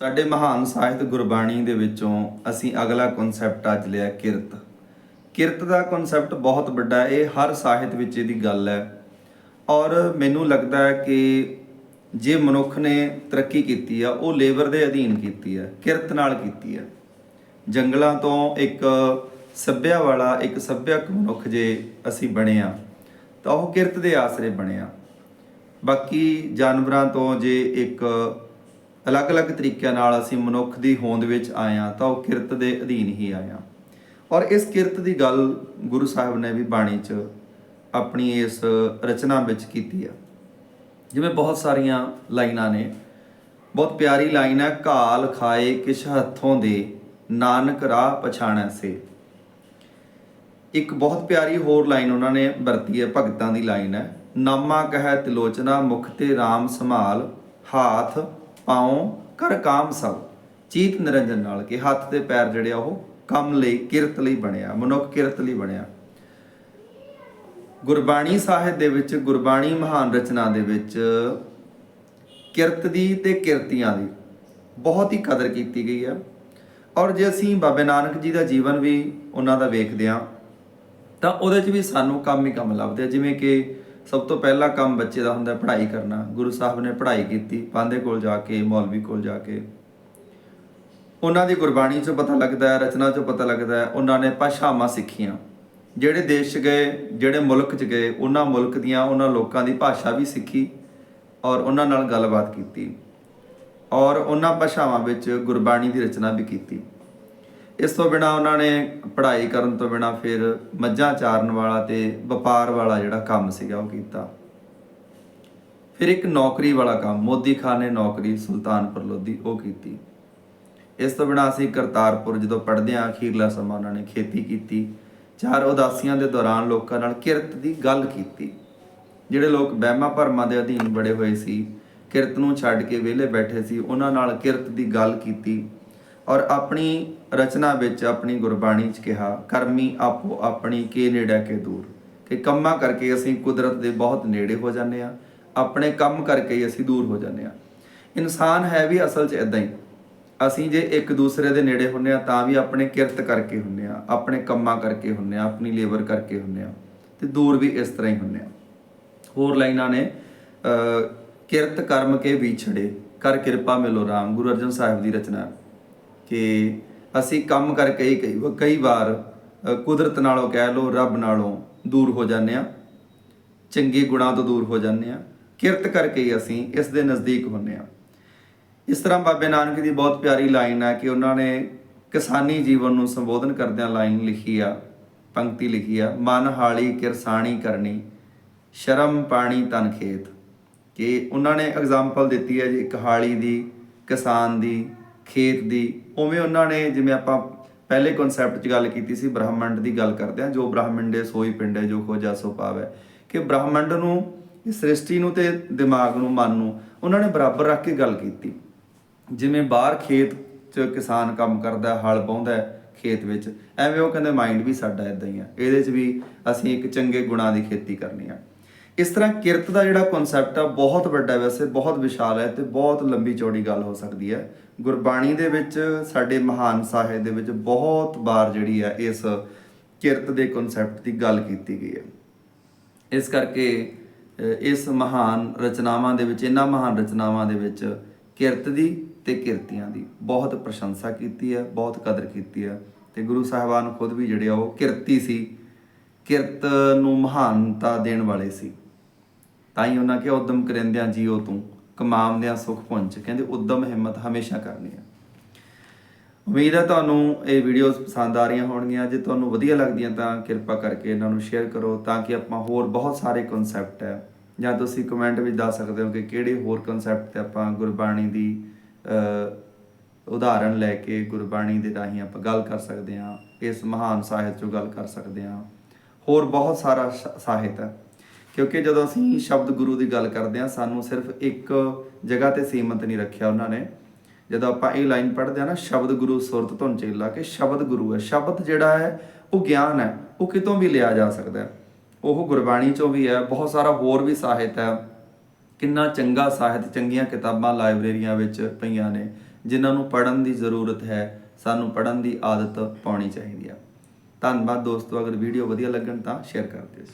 ਸਾਡੇ ਮਹਾਨ ਸਾਹਿਤ ਗੁਰਬਾਣੀ ਦੇ ਵਿੱਚੋਂ ਅਸੀਂ ਅਗਲਾ ਕਨਸੈਪਟ ਅੱਜ ਲਿਆ ਕਿਰਤ। ਕਿਰਤ ਦਾ ਕਨਸੈਪਟ ਬਹੁਤ ਵੱਡਾ ਇਹ ਹਰ ਸਾਹਿਤ ਵਿੱਚ ਇਹਦੀ ਗੱਲ ਹੈ। ਔਰ ਮੈਨੂੰ ਲੱਗਦਾ ਹੈ ਕਿ ਜੇ ਮਨੁੱਖ ਨੇ ਤਰੱਕੀ ਕੀਤੀ ਆ, ਉਹ ਲੇਬਰ ਦੇ ਅਧੀਨ ਕੀਤੀ ਹੈ ਕਿਰਤ ਨਾਲ ਕੀਤੀ ਹੈ ਜੰਗਲਾਂ ਤੋਂ ਇੱਕ ਸੱਭਿਆ ਵਾਲਾ, ਇੱਕ ਸੱਭਿਅਕ ਮਨੁੱਖ ਜੇ ਅਸੀਂ ਬਣੇ ਆ, ਤਾਂ ਉਹ ਕਿਰਤ ਦੇ ਆਸਰੇ ਬਣੇ ਆ। ਬਾਕੀ ਜਾਨਵਰਾਂ ਤੋਂ ਜੇ ਇੱਕ ਅਲੱਗ-ਅਲੱਗ ਤਰੀਕਿਆਂ ਨਾਲ ਅਸੀਂ ਮਨੁੱਖ ਦੀ ਹੋਂਦ ਵਿੱਚ ਆਏ ਹਾਂ ਤਾਂ ਉਹ ਕਿਰਤ ਦੇ ਅਧੀਨ ਹੀ ਆਏ ਹਾਂ। ਔਰ ਇਸ ਕਿਰਤ ਦੀ ਗੱਲ ਗੁਰੂ ਸਾਹਿਬ ਨੇ ਵੀ ਬਾਣੀ 'ਚ ਆਪਣੀ ਇਸ ਰਚਨਾ ਵਿੱਚ ਕੀਤੀ ਆ। ਜਿਵੇਂ ਬਹੁਤ ਸਾਰੀਆਂ ਲਾਈਨਾਂ ਨੇ। ਬਹੁਤ ਪਿਆਰੀ ਲਾਈਨ ਹੈ ਘਾਲ ਖਾਏ ਕਿਛ ਹੱਥੋਂ ਦੇ, ਨਾਨਕ ਰਾਹ ਪਛਾਣੈ ਸੇ। ਇੱਕ ਬਹੁਤ ਪਿਆਰੀ ਹੋਰ ਲਾਈਨ ਉਹਨਾਂ ਨੇ ਵਰਤੀ ਹੈ, ਭਗਤਾਂ ਦੀ ਲਾਈਨ ਹੈ। ਨਾਮਾ ਕਹੈ ਤਿਲੋਚਨਾ ਮੁਖ ਤੇ RAM ਸੰਭਾਲ, ਹਾਥ ਪਾਉ ਕਰ ਕਾਮ ਸਭ। ਚੀਤ ਨਿਰੰਜਨ ਨਾਲ ਕਿ ਹੱਥ ਤੇ ਪੈਰ ਜਿਹੜੇ ਆ ਉਹ ਕੰਮ ਲਈ, ਕਿਰਤ ਲਈ ਬਣਿਆ, ਮਨੁੱਖ ਕਿਰਤ ਲਈ ਬਣਿਆ। ਗੁਰਬਾਣੀ ਸਾਹਿਤ ਦੇ ਵਿੱਚ, ਗੁਰਬਾਣੀ ਮਹਾਨ ਰਚਨਾ ਦੇ ਵਿੱਚ ਕਿਰਤ ਦੀ ਤੇ ਕਿਰਤੀਆਂ ਦੀ ਬਹੁਤ ਹੀ ਕਦਰ ਕੀਤੀ ਗਈ ਹੈ ਔਰ ਜੇ ਅਸੀਂ ਬਾਬੇ ਨਾਨਕ ਜੀ ਦਾ ਜੀਵਨ ਵੀ ਉਹਨਾਂ ਦਾ ਵੇਖਦੇ ਹਾਂ, ਤਾਂ ਉਹਦੇ 'ਚ ਵੀ ਸਾਨੂੰ ਕੰਮ ਹੀ ਕੰਮ ਲੱਭਦੇ ਆ। ਜਿਵੇਂ ਕਿ ਸਭ ਤੋਂ ਪਹਿਲਾ ਕੰਮ ਬੱਚੇ ਦਾ ਹੁੰਦਾ ਪੜ੍ਹਾਈ ਕਰਨਾ। ਗੁਰੂ ਸਾਹਿਬ ਨੇ ਪੜ੍ਹਾਈ ਕੀਤੀ ਪਾਂਦੇ ਕੋਲ ਜਾ ਕੇ, ਮੌਲਵੀ ਕੋਲ ਜਾ ਕੇ। ਉਹਨਾਂ ਦੀ ਗੁਰਬਾਣੀ 'ਚੋਂ ਪਤਾ ਲੱਗਦਾ ਹੈ, ਰਚਨਾ 'ਚੋਂ ਪਤਾ ਲੱਗਦਾ ਹੈ, ਉਹਨਾਂ ਨੇ ਭਾਸ਼ਾਵਾਂ ਸਿੱਖੀਆਂ। ਜਿਹੜੇ ਦੇਸ਼ 'ਚ ਗਏ, ਜਿਹੜੇ ਮੁਲਕ 'ਚ ਗਏ, ਉਹਨਾਂ ਮੁਲਕ ਦੀਆਂ, ਉਹਨਾਂ ਲੋਕਾਂ ਦੀ ਭਾਸ਼ਾ ਵੀ ਸਿੱਖੀ ਔਰ ਉਹਨਾਂ ਨਾਲ ਗੱਲਬਾਤ ਕੀਤੀ। ਔਰ ਉਹਨਾਂ ਭਾਸ਼ਾਵਾਂ ਵਿੱਚ ਗੁਰਬਾਣੀ ਦੀ ਰਚਨਾ ਵੀ ਕੀਤੀ। ਇਸ ਤੋਂ ਬਿਨਾ ਉਹਨਾਂ ਨੇ ਪੜ੍ਹਾਈ ਕਰਨ ਤੋਂ ਬਿਨਾ ਫਿਰ ਮੱਝਾਂ ਚਾਰਨ ਵਾਲਾ ਤੇ ਵਪਾਰ ਵਾਲਾ ਜਿਹੜਾ ਕੰਮ ਸੀਗਾ ਉਹ ਕੀਤਾ। ਫਿਰ ਇੱਕ ਨੌਕਰੀ ਵਾਲਾ ਕੰਮ ਮੋਦੀ ਖਾਨ ਨੇ ਨੌਕਰੀ ਸੁਲਤਾਨਪੁਰ ਲੋਧੀ ਉਹ ਕੀਤੀ। ਇਸ ਤੋਂ ਬਿਨਾ ਅਸੀਂ ਕਰਤਾਰਪੁਰ ਜਦੋਂ ਪੜ੍ਹਦੇ ਹਾਂ, ਅਖੀਰਲਾ ਸਮਾਂ ਉਹਨਾਂ ਨੇ ਖੇਤੀ ਕੀਤੀ। ਚਾਰ ਉਦਾਸੀਆਂ ਦੇ ਦੌਰਾਨ ਲੋਕਾਂ ਨਾਲ ਕਿਰਤ ਦੀ ਗੱਲ ਕੀਤੀ। ਜਿਹੜੇ ਲੋਕ ਵਹਿਮਾਂ ਭਰਮਾਂ ਦੇ ਅਧੀਨ ਬੜੇ ਹੋਏ ਸੀ, ਕਿਰਤ ਨੂੰ ਛੱਡ ਕੇ ਵਿਹਲੇ ਬੈਠੇ ਸੀ, ਉਹਨਾਂ ਨਾਲ ਕਿਰਤ ਦੀ ਗੱਲ ਕੀਤੀ। ਔਰ ਆਪਣੀ ਰਚਨਾ ਵਿੱਚ ਆਪਣੀ ਗੁਰਬਾਣੀ 'ਚ ਕਿਹਾ, ਕਰਮੀ ਆਪੋ ਆਪਣੀ, ਕੇ ਨੇੜੇ ਕੇ ਦੂਰ। ਕਿ ਕੰਮਾਂ ਕਰਕੇ ਅਸੀਂ ਕੁਦਰਤ ਦੇ ਬਹੁਤ ਨੇੜੇ ਹੋ ਜਾਂਦੇ ਆ ਆਪਣੇ ਕੰਮ ਕਰਕੇ ਹੀ ਅਸੀਂ ਦੂਰ ਹੋ ਜਾਂਦੇ ਆ ਇਨਸਾਨ ਹੈ ਵੀ ਅਸਲ 'ਚ ਇਦਾਂ ਹੀ। ਅਸੀਂ ਜੇ ਇੱਕ ਦੂਸਰੇ ਦੇ ਨੇੜੇ ਹੁੰਨੇ ਆ ਤਾਂ ਵੀ ਆਪਣੇ ਕਿਰਤ ਕਰਕੇ ਹੁੰਨੇ ਆ ਆਪਣੇ ਕੰਮਾਂ ਕਰਕੇ ਹੁੰਨੇ ਆ ਆਪਣੀ ਲੇਬਰ ਕਰਕੇ ਹੁੰਨੇ ਆ ਤੇ ਦੂਰ ਵੀ ਇਸ ਤਰ੍ਹਾਂ ਹੀ ਹੁੰਨੇ ਆ ਹੋਰ ਲਾਈਨਾਂ ਨੇ ਕਿਰਤ ਕਰਮ ਕੇ ਵਿਛੜੇ ਕਰ ਕਿਰਪਾ ਮਿਲੋ ਰਾਮ, ਗੁਰੂ ਅਰਜਨ ਸਾਹਿਬ ਦੀ ਰਚਨਾ। ਕਿ ਅਸੀਂ ਕੰਮ ਕਰਕੇ ਹੀ ਕਈ ਕਈ ਵਾਰ ਕੁਦਰਤ ਨਾਲੋਂ ਕਹਿ ਲਓ, ਰੱਬ ਨਾਲੋਂ ਦੂਰ ਹੋ ਜਾਂਦੇ ਆ ਚੰਗੇ ਗੁਣਾਂ ਤੋਂ ਦੂਰ ਹੋ ਜਾਂਦੇ ਆ ਕਿਰਤ ਕਰਕੇ ਹੀ ਅਸੀਂ ਇਸ ਦੇ ਨਜ਼ਦੀਕ ਹੁੰਨੇ ਆ ਇਸ ਤਰ੍ਹਾਂ ਬਾਬੇ ਨਾਨਕ ਦੀ ਬਹੁਤ ਪਿਆਰੀ ਲਾਈਨ ਹੈ ਕਿ ਉਹਨਾਂ ਨੇ ਕਿਸਾਨੀ ਜੀਵਨ ਨੂੰ ਸੰਬੋਧਨ ਕਰਦਿਆਂ ਲਾਈਨ ਲਿਖੀ ਆ, ਪੰਕਤੀ ਲਿਖੀ ਆ, ਮਨ ਹਾਲੀ ਕਿਰਸਾਣੀ ਕਰਨੀ, ਸ਼ਰਮ ਪਾਣੀ ਤਨ ਖੇਤ। ਕਿ ਉਹਨਾਂ ਨੇ ਐਗਜ਼ਾਮਪਲ ਦਿੱਤੀ ਹੈ ਜੀ, ਇੱਕ ਹਾਲੀ ਦੀ, ਕਿਸਾਨ ਦੀ ਖੇਤ ਦੀ, ਉਵੇਂ ਉਹਨਾਂ ਨੇ ਜਿਵੇਂ ਆਪਾਂ ਪਹਿਲੇ ਕਨਸੈਪਟ 'ਚ ਗੱਲ ਕੀਤੀ ਸੀ, ਬ੍ਰਹਮੰਡ ਦੀ ਗੱਲ ਕਰਦੇ ਆ ਜੋ ਬ੍ਰਹਮੰਡੇ ਸੋਈ ਪਿੰਡੇ ਜੋ ਖੋਜਾ ਸੋ ਪਾਵੇ ਕਿ ਬ੍ਰਹਮੰਡ ਨੂੰ, ਇਸ ਸ੍ਰਿਸ਼ਟੀ ਨੂੰ ਤੇ ਦਿਮਾਗ ਨੂੰ, ਮਨ ਨੂੰ, ਉਹਨਾਂ ਨੇ ਬਰਾਬਰ ਰੱਖ ਕੇ ਗੱਲ ਕੀਤੀ। ਜਿਵੇਂ ਬਾਹਰ ਖੇਤ 'ਚ ਕਿਸਾਨ ਕੰਮ ਕਰਦਾ ਹਲ ਵਾਹੁੰਦਾ ਖੇਤ ਵਿੱਚ, ਐਵੇਂ ਉਹ ਕਹਿੰਦੇ ਮਾਈਂਡ ਵੀ ਸਾਡਾ ਇਦਾਂ ਹੀ ਆ, ਇਹਦੇ 'ਚ ਵੀ ਅਸੀਂ ਇੱਕ ਚੰਗੇ ਗੁਣਾਂ ਦੀ ਖੇਤੀ ਕਰਨੀ ਆ। ਇਸ ਤਰ੍ਹਾਂ ਕਿਰਤ ਦਾ ਜਿਹੜਾ ਕਨਸੈਪਟ ਆ, ਬਹੁਤ ਵੱਡਾ ਵੈਸੇ, ਬਹੁਤ ਵਿਸ਼ਾਲ ਹੈ ਤੇ ਬਹੁਤ ਲੰਬੀ ਚੌੜੀ ਗੱਲ ਹੋ ਸਕਦੀ ਹੈ। ਗੁਰਬਾਣੀ ਦੇ ਵਿੱਚ ਸਾਡੇ ਮਹਾਨ ਸਾਹਿਤ ਦੇ ਵਿੱਚ ਬਹੁਤ ਵਾਰ ਜਿਹੜੀ ਆ, ਇਸ ਕਿਰਤ ਦੇ ਕਨਸੈਪਟ ਦੀ ਗੱਲ ਕੀਤੀ ਗਈ ਹੈ। ਇਸ ਕਰਕੇ ਇਸ ਮਹਾਨ ਰਚਨਾਵਾਂ ਦੇ ਵਿੱਚ, ਇਹਨਾਂ ਮਹਾਨ ਰਚਨਾਵਾਂ ਦੇ ਵਿੱਚ ਕਿਰਤ ਦੀ ਤੇ ਕਿਰਤੀਆਂ ਦੀ ਬਹੁਤ ਪ੍ਰਸ਼ੰਸਾ ਕੀਤੀ ਹੈ, ਬਹੁਤ ਕਦਰ ਕੀਤੀ ਹੈ। ਤੇ ਗੁਰੂ ਸਾਹਿਬਾਨ ਖੁਦ ਵੀ ਜਿਹੜੇ ਆ, ਉਹ ਕਿਰਤੀ ਸੀ, ਕਿਰਤ ਨੂੰ ਮਹਾਨਤਾ ਦੇਣ ਵਾਲੇ ਸੀ। ਤਾਂ ਹੀ ਉਹਨਾਂ ਕਿਹਾ ਉਦਮ ਕਰਿੰਦਿਆਂ ਜੀਓ ਤੂੰ ਕਮਾਉਂਦਿਆਂ ਸੁਖ ਪੁੰਚ ਕਹਿੰਦੇ ਉਦਮ ਹਿੰਮਤ ਹਮੇਸ਼ਾ ਕਰਨੀ ਹੈ ਉਮੀਦ ਹੈ ਤੁਹਾਨੂੰ ਇਹ ਵੀਡੀਓਜ਼ ਪਸੰਦ ਆ ਰਹੀਆਂ ਹੋਣਗੀਆਂ। ਜੇ ਤੁਹਾਨੂੰ ਵਧੀਆ ਲੱਗਦੀਆਂ ਤਾਂ ਕਿਰਪਾ ਕਰਕੇ ਇਹਨਾਂ ਨੂੰ ਸ਼ੇਅਰ ਕਰੋ ਤਾਂ ਕਿ ਆਪਾਂ ਹੋਰ ਬਹੁਤ ਸਾਰੇ ਕਨਸੈਪਟ ਹੈ ਜਾਂ ਤੁਸੀਂ ਕਮੈਂਟ ਵਿੱਚ ਦੱਸ ਸਕਦੇ ਹੋ ਕਿ ਕਿਹੜੇ ਹੋਰ ਕਨਸੈਪਟ ਤੇ ਆਪਾਂ ਗੁਰਬਾਣੀ ਦੀ ਅ, ਉਦਾਹਰਣ ਲੈ ਕੇ ਗੁਰਬਾਣੀ ਦੇ ਰਾਹੀਂ ਆਪਾਂ ਗੱਲ ਕਰ ਸਕਦੇ ਹਾਂ ਇਸ ਮਹਾਨ ਸਾਹਿਤ ਚੋਂ ਗੱਲ ਕਰ ਸਕਦੇ ਹਾਂ। ਹੋਰ ਬਹੁਤ ਸਾਰਾ ਸ਼- ਸਾਹਿਤ ਹੈ ਕਿਉਂਕਿ ਜਦੋਂ ਅਸੀਂ ਸ਼ਬਦ ਗੁਰੂ ਦੀ ਗੱਲ ਕਰਦੇ ਹਾਂ, ਸਾਨੂੰ ਸਿਰਫ ਇੱਕ ਜਗ੍ਹਾ ਤੇ ਸੀਮਤ ਨਹੀਂ ਰੱਖਿਆ ਉਹਨਾਂ ਨੇ। ਜਦੋਂ ਆਪਾਂ ਇਹ ਲਾਈਨ ਪੜ੍ਹਦੇ ਆ ਨਾ, ਸ਼ਬਦ ਗੁਰੂ ਸੁਰਤ ਧੁਨ ਚੇਲਾ, ਕਿ ਸ਼ਬਦ ਗੁਰੂ ਹੈ। ਸ਼ਬਦ ਜਿਹੜਾ ਹੈ, ਉਹ ਗਿਆਨ ਹੈ, ਉਹ ਕਿਤੋਂ ਵੀ ਲਿਆ ਜਾ ਸਕਦਾ ਹੈ। ਉਹ ਗੁਰਬਾਣੀ ਚੋਂ ਵੀ ਹੈ, ਬਹੁਤ ਸਾਰਾ ਹੋਰ ਵੀ ਸਾਹਿਤ ਹੈ। ਕਿੰਨਾ ਚੰਗਾ ਸਾਹਿਤ, ਚੰਗੀਆਂ ਕਿਤਾਬਾਂ ਲਾਇਬ੍ਰੇਰੀਆਂ ਵਿੱਚ ਪਈਆਂ ਨੇ, ਜਿਨ੍ਹਾਂ ਨੂੰ ਪੜਨ ਦੀ ਜ਼ਰੂਰਤ ਹੈ, ਸਾਨੂੰ ਪੜਨ ਦੀ ਆਦਤ ਪਾਉਣੀ ਚਾਹੀਦੀ ਆ ਧੰਨਵਾਦ ਦੋਸਤੋ, ਅਗਰ ਵੀਡੀਓ ਵਧੀਆ ਲੱਗਣ ਤਾਂ ਸ਼ੇਅਰ ਕਰ ਦਿਓ।